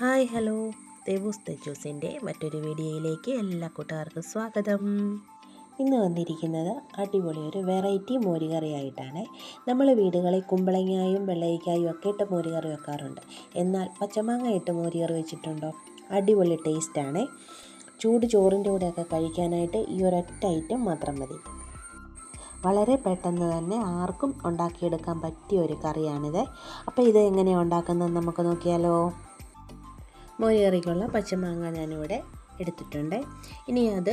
Hi hello. ദേവൂസ് തെച്ചൂസിന്റെ മറ്റൊരു വീഡിയോയിലേക്ക് എല്ലാ കൂട്ടുകാർക്കും സ്വാഗതം. ഇന്ന് വന്നിരിക്കുന്നത് അടിപൊളി ഒരു വെറൈറ്റി മോരുകറിയായിട്ടാണ്. നമ്മൾ വീടുകളിൽ കുമ്പളങ്ങായും വെള്ളരിക്കായും ഒക്കെ ഇട്ട് മോരുകറി വെക്കാറുണ്ട്. എന്നാൽ പച്ചമാങ്ങ ഇട്ട് മോരുകറി വെച്ചിട്ടുണ്ടോ? അടിപൊളി ടേസ്റ്റാണ്. ചൂട് ചോറിന്റെ കൂടെയൊക്കെ കഴിക്കാനായിട്ട് ഈ ഒരൊറ്റ ഐറ്റം മാത്രം മതി. വളരെ പെട്ടെന്ന് തന്നെ ആർക്കും ഉണ്ടാക്കിയെടുക്കാൻ പറ്റിയ ഒരു കറിയാണിത്. അപ്പോൾ ഇത് എങ്ങനെയാണ് ഉണ്ടാക്കുന്നതെന്ന് നമുക്ക് നോക്കിയാലോ. മോരുകറിക്കുള്ള പച്ചമാങ്ങ ഞാനിവിടെ എടുത്തിട്ടുണ്ട്. ഇനി അത്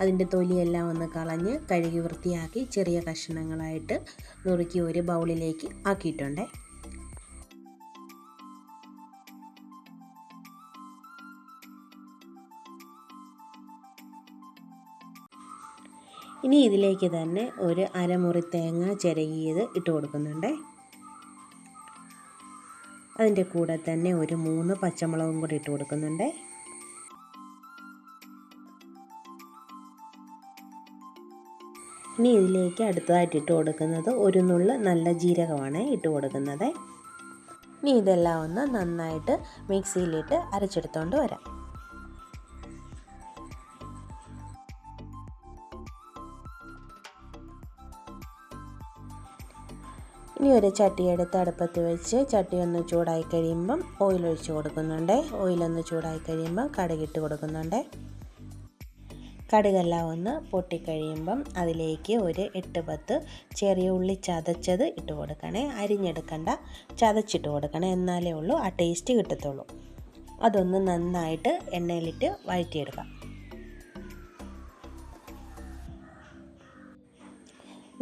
അതിന്റെ തൊലിയെല്ലാം ഒന്ന് കളഞ്ഞ് കഴുകി വൃത്തിയാക്കി ചെറിയ കഷ്ണങ്ങളായിട്ട് നുറുക്കി ഒരു ബൗളിലേക്ക് ആക്കിയിട്ടുണ്ട്. ഇനി ഇതിലേക്ക് തന്നെ ഒരു അരമുറി തേങ്ങ ചിരകിയത് ഇട്ട് കൊടുക്കുന്നുണ്ട്. അതിന്റെ കൂടെ തന്നെ ഒരു മൂന്ന് പച്ചമുളകും കൂടി ഇട്ട് കൊടുക്കുന്നുണ്ട്. ഇനി ഇതിലേക്ക് അടുത്തതായിട്ട് ഇട്ട് കൊടുക്കുന്നത് ഒരു നുള്ള് നല്ല ജീരകമാണ് ഇട്ട് കൊടുക്കുന്നത്. ഇനി ഇതെല്ലാം ഒന്ന് നന്നായിട്ട് മിക്സിയിലിട്ട് അരച്ചെടുത്തുകൊണ്ട് വരാം. ഇനി ഒരു ചട്ടി എടുത്ത് അടുപ്പത്ത് വെച്ച് ചട്ടി ഒന്ന് ചൂടായി കഴിയുമ്പം ഓയിൽ ഒഴിച്ച് കൊടുക്കുന്നുണ്ട്. ഓയിലൊന്ന് ചൂടായി കഴിയുമ്പം കടുകിട്ട് കൊടുക്കുന്നുണ്ട്. കടുകെല്ലാം ഒന്ന് പൊട്ടിക്കഴിയുമ്പം അതിലേക്ക് ഒരു എട്ട് പത്ത് ചെറിയ ഉള്ളി ചതച്ചത് ഇട്ട് കൊടുക്കണേ. അരിഞ്ഞെടുക്കണ്ട ചതച്ചിട്ട് കൊടുക്കണേ. എന്നാലേ ഉള്ളൂ ആ ടേസ്റ്റ് കിട്ടത്തുള്ളൂ. അതൊന്ന് നന്നായിട്ട് എണ്ണയിലിട്ട് വഴറ്റിയെടുക്കാം.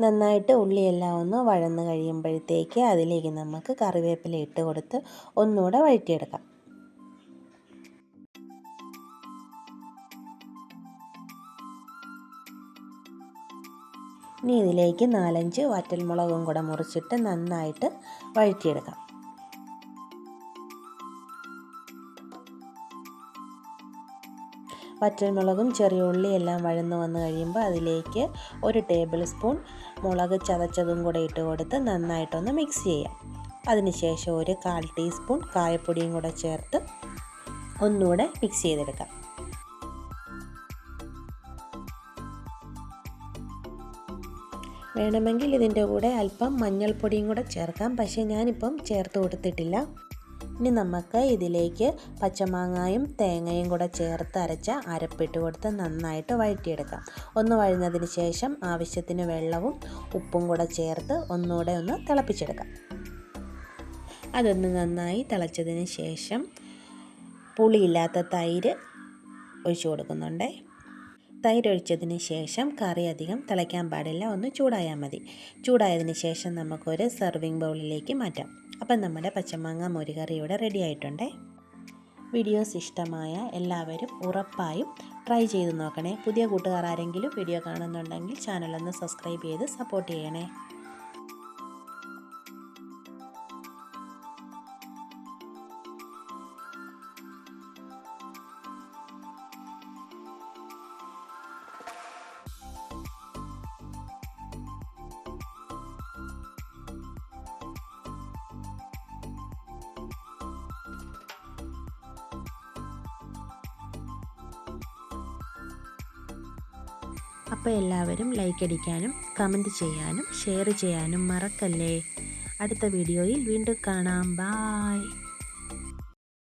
നന്നായിട്ട് ഉള്ളിയെല്ലാം ഒന്ന് വഴന്ന് കഴിയുമ്പോഴത്തേക്ക് അതിലേക്ക് നമുക്ക് കറിവേപ്പില ഇട്ട് കൊടുത്ത് ഒന്നുകൂടെ വഴറ്റിയെടുക്കാം. ഇനി ഇതിലേക്ക് നാലഞ്ച് വറ്റൽമുളകും കൂടെ മുറിച്ചിട്ട് നന്നായിട്ട് വഴറ്റിയെടുക്കാം. വറ്റൽമുളകും ചെറിയ ഉള്ളിയും എല്ലാം വഴന്നു വന്നു കഴിയുമ്പോൾ അതിലേക്ക് ഒരു ടേബിൾ സ്പൂൺ മുളക് ചതച്ചതും കൂടെ ഇട്ട് കൊടുത്ത് നന്നായിട്ടൊന്ന് മിക്സ് ചെയ്യാം. അതിനുശേഷം ഒരു കാൽ ടീസ്പൂൺ കായപ്പൊടിയും കൂടെ ചേർത്ത് ഒന്നുകൂടെ മിക്സ് ചെയ്തെടുക്കാം. വേണമെങ്കിൽ ഇതിന്റെ കൂടെ അല്പം മഞ്ഞൾപ്പൊടിയും കൂടെ ചേർക്കാം. പക്ഷേ ഞാനിപ്പം ചേർത്ത് കൊടുത്തിട്ടില്ല. ഇനി നമുക്ക് ഇതിലേക്ക് പച്ചമാങ്ങായും തേങ്ങയും കൂടെ ചേർത്ത് അരച്ച അരപ്പിട്ട് കൊടുത്ത് നന്നായിട്ട് വഴറ്റിയെടുക്കാം. ഒന്ന് വഴുന്നതിന് ശേഷം ആവശ്യത്തിന് വെള്ളവും ഉപ്പും കൂടെ ചേർത്ത് ഒന്നുകൂടെ ഒന്ന് തിളപ്പിച്ചെടുക്കാം. അതൊന്ന് നന്നായി തിളച്ചതിന് ശേഷം പുളിയില്ലാത്ത തൈര് ഒഴിച്ചു കൊടുക്കുന്നുണ്ട്. തൈര് ഒഴിച്ചതിന് ശേഷം കറി അധികം തിളയ്ക്കാൻ പാടില്ല. ഒന്ന് ചൂടായാൽ മതി. ചൂടായതിന് ശേഷം നമുക്കൊരു സെർവിങ് ബൗളിലേക്ക് മാറ്റാം. അപ്പം നമ്മുടെ പച്ചമാങ്ങ മുരുകറി ഇവിടെ റെഡി ആയിട്ടുണ്ട്? വീഡിയോസ് ഇഷ്ടമായ എല്ലാവരും ഉറപ്പായും ട്രൈ ചെയ്ത് നോക്കണേ. പുതിയ കൂട്ടുകാർ ആരെങ്കിലും വീഡിയോ കാണുന്നുണ്ടെങ്കിൽ ചാനലൊന്ന് സബ്സ്ക്രൈബ് ചെയ്ത് സപ്പോർട്ട് ചെയ്യണേ. അപ്പോൾ എല്ലാവരും ലൈക്ക് അടിക്കാനും കമന്റ് ചെയ്യാനും ഷെയർ ചെയ്യാനും മറക്കല്ലേ. അടുത്ത വീഡിയോയിൽ വീണ്ടും കാണാം. ബായ്